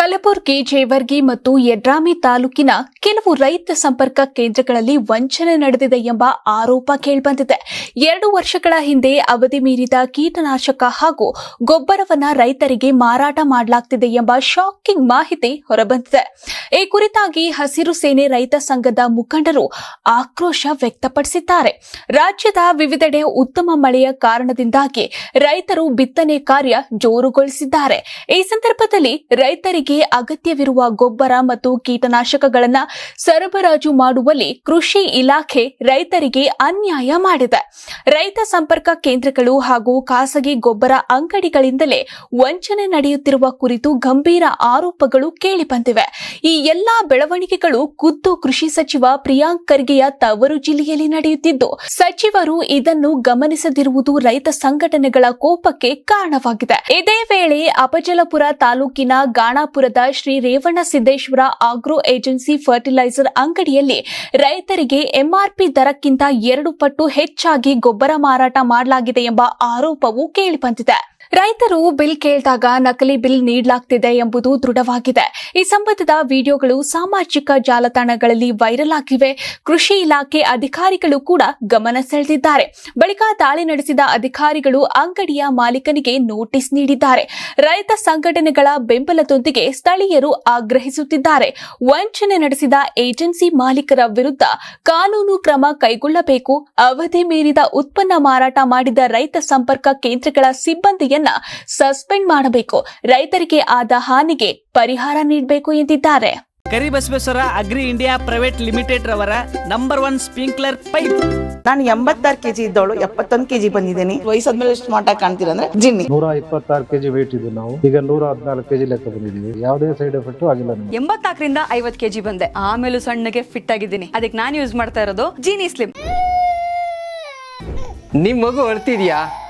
ಕಲಬುರಗಿ, ಜೇವರ್ಗಿ ಮತ್ತು ಯಡ್ರಾಮಿ ತಾಲೂಕಿನ ಕೆಲವು ರೈತ ಸಂಪರ್ಕ ಕೇಂದ್ರಗಳಲ್ಲಿ ವಂಚನೆ ನಡೆದಿದೆ ಎಂಬ ಆರೋಪ ಕೇಳಿಬಂದಿದೆ. ಎರಡು ವರ್ಷಗಳ ಹಿಂದೆ ಅವಧಿ ಮೀರಿದ ಕೀಟನಾಶಕ ಹಾಗೂ ಗೊಬ್ಬರವನ್ನ ರೈತರಿಗೆ ಮಾರಾಟ ಮಾಡಲಾಗ್ತಿದೆ ಎಂಬ ಶಾಕಿಂಗ್ ಮಾಹಿತಿ ಹೊರಬಂದಿದೆ. ಈ ಕುರಿತಾಗಿ ಹಸಿರು ಸೇನೆ ರೈತ ಸಂಘದ ಮುಖಂಡರು ಆಕ್ರೋಶ ವ್ಯಕ್ತಪಡಿಸಿದ್ದಾರೆ. ರಾಜ್ಯದ ವಿವಿಧೆಡೆ ಉತ್ತಮ ಮಳೆಯ ಕಾರಣದಿಂದಾಗಿ ರೈತರು ಬಿತ್ತನೆ ಕಾರ್ಯ ಜೋರುಗೊಳಿಸಿದ್ದಾರೆ. ಈ ಸಂದರ್ಭದಲ್ಲಿ ರೈತರಿಗೆ ಅಗತ್ಯವಿರುವ ಗೊಬ್ಬರ ಮತ್ತು ಕೀಟನಾಶಕಗಳನ್ನು ಸರಬರಾಜು ಮಾಡುವಲ್ಲಿ ಕೃಷಿ ಇಲಾಖೆ ರೈತರಿಗೆ ಅನ್ಯಾಯ ಮಾಡಿದೆ. ರೈತ ಸಂಪರ್ಕ ಕೇಂದ್ರಗಳು ಹಾಗೂ ಖಾಸಗಿ ಗೊಬ್ಬರ ಅಂಗಡಿಗಳಿಂದಲೇ ವಂಚನೆ ನಡೆಯುತ್ತಿರುವ ಕುರಿತು ಗಂಭೀರ ಆರೋಪಗಳು ಕೇಳಿಬಂದಿವೆ. ಈ ಎಲ್ಲಾ ಬೆಳವಣಿಗೆಗಳು ಖುದ್ದು ಕೃಷಿ ಸಚಿವ ಪ್ರಿಯಾಂಕ್ ಖರ್ಗೆಯ ತವರು ಜಿಲ್ಲೆಯಲ್ಲಿ ನಡೆಯುತ್ತಿದ್ದು, ಸಚಿವರು ಇದನ್ನು ಗಮನಿಸದಿರುವುದು ರೈತ ಸಂಘಟನೆಗಳ ಕೋಪಕ್ಕೆ ಕಾರಣವಾಗಿದೆ. ಇದೇ ವೇಳೆ ಅಪಜಲಪುರ ತಾಲೂಕಿನ ಗಾಣಾಪುರದ Shri Revanna Siddeshwara agro agency fertilizer ಅಂಗಡಿಯಲ್ಲಿ ರೈತರಿಗೆ ಎಂಆರ್ಪಿ ದರಕ್ಕಿಂತ ಎರಡು ಪಟ್ಟು ಹೆಚ್ಚಾಗಿ ಗೊಬ್ಬರ ಮಾರಾಟ ಮಾಡಲಾಗಿದೆ ಎಂಬ ಆರೋಪವು ಕೇಳಿಬಂದಿದೆ ರೈತರು ಬಿಲ್ ಕೇಳಿದಾಗ ನಕಲಿ ಬಿಲ್ ನೀಡಲಾಗ್ತಿದೆ ಎಂಬುದು ದೃಢವಾಗಿದೆ. ಈ ಸಂಬಂಧದ ವಿಡಿಯೋಗಳು ಸಾಮಾಜಿಕ ಜಾಲತಾಣಗಳಲ್ಲಿ ವೈರಲ್ ಆಗಿವೆ. ಕೃಷಿ ಇಲಾಖೆ ಅಧಿಕಾರಿಗಳು ಕೂಡ ಗಮನ ಸೆಳೆದಿದ್ದಾರೆ. ಬಳಿಕ ದಾಳಿ ನಡೆಸಿದ ಅಧಿಕಾರಿಗಳು ಅಂಗಡಿಯ ಮಾಲೀಕನಿಗೆ ನೋಟಿಸ್ ನೀಡಿದ್ದಾರೆ. ರೈತ ಸಂಘಟನೆಗಳ ಬೆಂಬಲದೊಂದಿಗೆ ಸ್ಥಳೀಯರು ಆಗ್ರಹಿಸುತ್ತಿದ್ದಾರೆ. ವಂಚನೆ ನಡೆಸಿದ ಏಜೆನ್ಸಿ ಮಾಲೀಕರ ವಿರುದ್ಧ ಕಾನೂನು ಕ್ರಮ ಕೈಗೊಳ್ಳಬೇಕು. ಅವಧಿ ಮೀರಿದ ಉತ್ಪನ್ನ ಮಾರಾಟ ಮಾಡಿದ ರೈತ ಸಂಪರ್ಕ ಕೇಂದ್ರಗಳ ಸಿಬ್ಬಂದಿಯನ್ನ ಸಸ್ಪೆಂಡ್ ಮಾಡಬೇಕು. ರೈತರಿಗೆ ಆದ ಹಾನಿಗೆ ಪರಿಹಾರ ನೀಡಬೇಕು ಎಂದಿದ್ದಾರೆ. Karibasaveshwara agri India private limited ರವರ ನಂಬರ್ ಒನ್ ಸ್ಪ್ರಿಂಕ್ಲರ್ ಪೈಪ್. ನಾನು ಎಂಬತ್ತಾರು ಕೆಜಿ ಇದ್ದವಳು ಎಪ್ಪತ್ತೊಂದು ಕೆಜಿ ಬಂದಿದ್ದೀನಿ. ವಯಸ್ಸಾದ್ಮೇಲೆ ಎಷ್ಟು ಮಾಟ ಕಾಣ್ತೀರ ಅಂದ್ರೆ ಜಿನ್ನಿ. ನೂರ ಇಪ್ಪತ್ತಾರು ಕೆಜಿ ವೇಟ್ ಇದ್ದು ನಾವು. ಈಗ ನೂರ ಹದಿನಾಲ್ಕು ಕೆಜಿ ಲೆಕ್ಕ ಬಂದಿದ್ದೀವಿ. ಯಾವುದೇ ಸೈಡ್ ಎಫೆಕ್ಟ್ ಆಗಿಲ್ಲ ನಮಗೆ. ಎಂಬತ್ನಾಲ್ಕರಿಂದ ಐವತ್ ಕೆಜಿ ಬಂದೆ. ಆಮೇಲೂ ಸಣ್ಣಗೆ ಫಿಟ್ ಆಗಿದ್ದೀನಿ. ಅದಕ್ಕೆ ನಾನು ಯೂಸ್ ಮಾಡ್ತಾ ಇರೋದು ಜೀನಿ ಸ್ಲಿಮ್ ನಿಮ್ ಮಗು ಅಳ್ತಿದ್ಯಾ